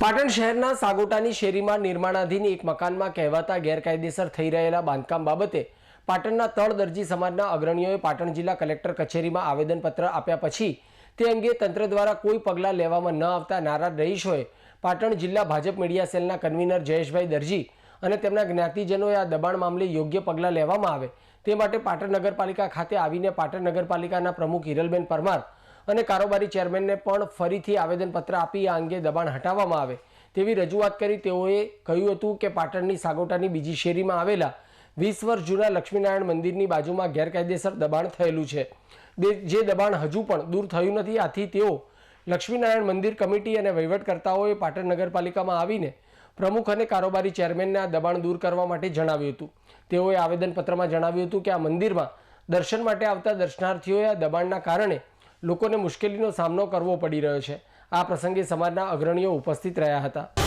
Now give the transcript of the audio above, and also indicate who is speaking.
Speaker 1: પાટણ શહેરના સાગોટાની શેરીમાં નિર્માણાધીન એક મકાનમાં કહેવાતા ગેરકાયદેસર થઈ રહેલા બાંધકામ બાબતે પાટણના તળ દરજી સમાજના અગ્રણીઓએ પાટણ જિલ્લા કલેક્ટર કચેરીમાં આવેદનપત્ર આપ્યા પછી તે અંગે તંત્ર દ્વારા કોઈ પગલાં લેવામાં ન આવતા નારાજ રહીશોએ પાટણ જિલ્લા ભાજપ મીડિયા સેલના કન્વીનર જયેશભાઈ દરજી અને તેમના જ્ઞાતિજનોએ આ દબાણ મામલે યોગ્ય પગલાં લેવામાં આવે તે માટે પાટણ નગરપાલિકા ખાતે આવીને પાટણ નગરપાલિકાના પ્રમુખ હિરલબેન પરમાર અને કારોબારી ચેરમેનને પણ ફરીથી આવેદનપત્ર આપી આ અંગે દબાણ હટાવવામાં આવે તેવી રજૂઆત કરી તેઓએ કહ્યું હતું કે પાટણની સાગોટાની બીજી શેરીમાં આવેલા વીસ વર્ષ જૂના લક્ષ્મીનારાયણ મંદિરની બાજુમાં ગેરકાયદેસર દબાણ થયેલું છે. જે દબાણ હજુ પણ દૂર થયું નથી, આથી તેઓ લક્ષ્મીનારાયણ મંદિર કમિટી અને વહીવટકર્તાઓએ પાટણ નગરપાલિકામાં આવીને પ્રમુખ અને કારોબારી ચેરમેનને આ દબાણ દૂર કરવા માટે જણાવ્યું હતું. તેઓએ આવેદનપત્રમાં જણાવ્યું હતું કે આ મંદિરમાં દર્શન માટે આવતા દર્શનાર્થીઓએ આ દબાણના કારણે લોકોને મુશ્કેલીનો સામનો કરવો પડી રહ્યો છે. આ પ્રસંગે સમાજના અગ્રણીઓ ઉપસ્થિત રહ્યા હતા.